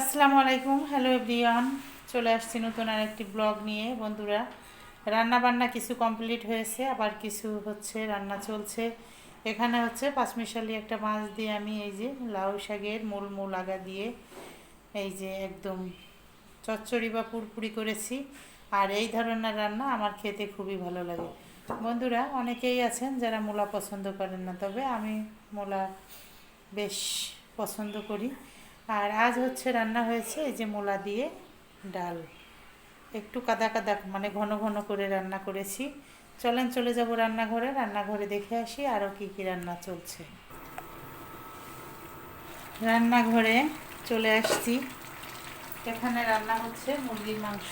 আসসালামু আলাইকুম। Hello everyone চলে আসছি নতুন আর একটি ব্লগ নিয়ে, বন্ধুরা। রান্না বান্না কিছু কমপ্লিট হয়েছে, আবার কিছু হচ্ছে, রান্না চলছে। এখানে হচ্ছে পাঁচমিশালি একটা মাছ দিয়ে আমি এই যে লাউ শাকের মূল মূল আগা দিয়ে এই যে একদম চচ্চড়ি বা পুরপুরি করেছি। আর এই ধরনের রান্না আমার খেতে খুবই ভালো লাগে। বন্ধুরা, অনেকেই আছেন যারা মূলা পছন্দ করেন না, তবে আমি মূলা বেশ পছন্দ করি। আর আজ হচ্ছে রান্না হয়েছে এই যে মোলা দিয়ে ডাল। একটু কাদা কাদা মানে ঘন ঘন করে রান্না করেছি। চলেন চলে যাব রান্নাঘরে রান্নাঘরে দেখে আসি আরও কি কি রান্না চলছে। রান্নাঘরে চলে আসছি। এখানে রান্না হচ্ছে মুরগির মাংস।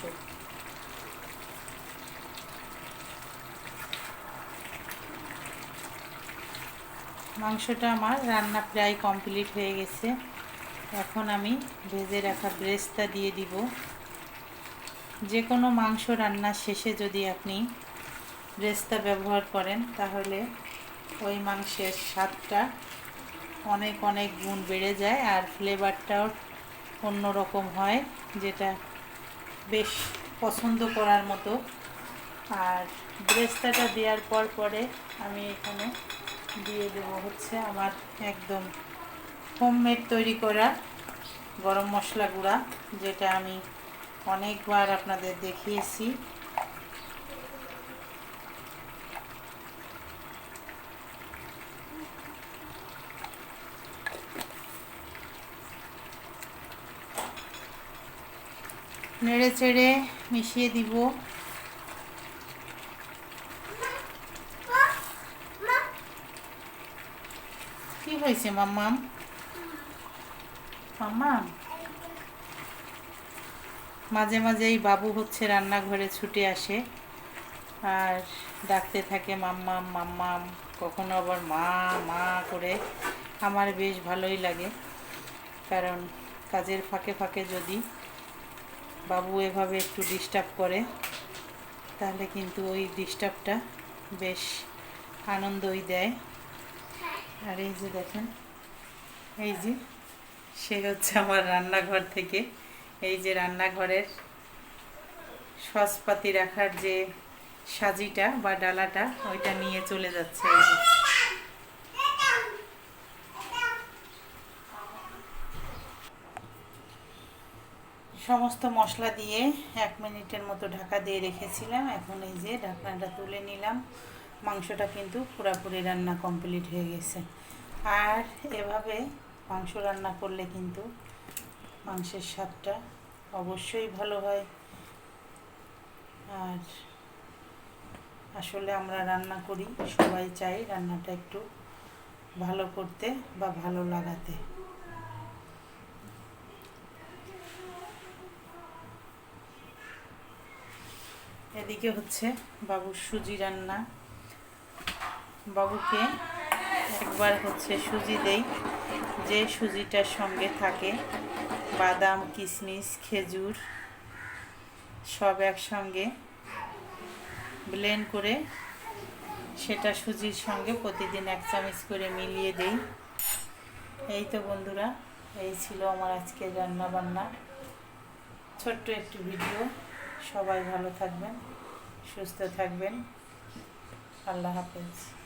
মাংসটা আমার রান্না প্রায় কমপ্লিট হয়ে গেছে। এখন আমি ভেজে রাখা ব্রেস্তা দিয়ে দিব। যে কোনো মাংস রান্নার শেষে যদি আপনি ব্রেস্তা ব্যবহার করেন, তাহলে ওই মাংসের স্বাদটা অনেক অনেক গুণ বেড়ে যায় আর ফ্লেভারটাও অন্যরকম হয়, যেটা বেশ পছন্দ করার মতো। আর ব্রেস্তাটা দেওয়ার পর পরে আমি এখানে দিয়ে দেবো হচ্ছে আমার একদম হোমমেড তৈরি করা গরম মশলা গুঁড়া, যেটা আমি অনেকবার আপনাদের দেখিয়েছি। নেড়ে চেড়ে মিশিয়ে দিব। কি হয়েছে, মাম্মাম? মাম্মাম মাঝে মাঝেই বাবু হচ্ছে রান্নাঘরে ছুটে আসে। আর ডাকতে থাকে মাম্মাম মাম্মাম কখনো আবার মা মা করে। আমার বেশ ভালোই লাগে। কারণ কাজের ফাঁকে ফাঁকে যদি বাবু এভাবে একটু ডিস্টার্ব করে, তাহলে কিন্তু ওই ডিস্টার্বটা বেশ আনন্দই দেয়। আর এই যে দেখেন, এই যে সে হচ্ছে আমার রান্নাঘর থেকে। এই যে রান্নাঘরের সসপাতি রাখার যে সাজিটা বা ডালাটা, ওইটা নিয়ে চলে যাচ্ছে সমস্ত মশলা দিয়ে এক মিনিটের মতো ঢাকা দিয়ে রেখেছিলাম। এখন এই যে ঢাকনাটা তুলে নিলাম। মাংসটা কিন্তু পুরাপুরি রান্না কমপ্লিট হয়ে গেছে। আর এভাবে মাংস রান্না করলে কিন্তু মাংসের স্বাদটা অবশ্যই ভালো হয়। আর আসলে আমরা রান্না করি, সবাই চাই রান্নাটা একটু ভালো করতে বা ভালো লাগাতে। এদিকে হচ্ছে বাবুর সুজি রান্না। বাবুকে একবার হচ্ছে সুজি দেই। যে সুজিটার সঙ্গে থাকে বাদাম কিশমিশ খেজুর, সব একসঙ্গে ব্লেন্ড করে সেটা সুজির সঙ্গে প্রতিদিন এক চামচ করে মিলিয়ে দেই। এই তো বন্ধুরা, এই ছিল আমার আজকে রান্না বান্না ছোট্ট একটি ভিডিও। সবাই ভালো থাকবেন, সুস্থ থাকবেন। আল্লাহ হাফেজ।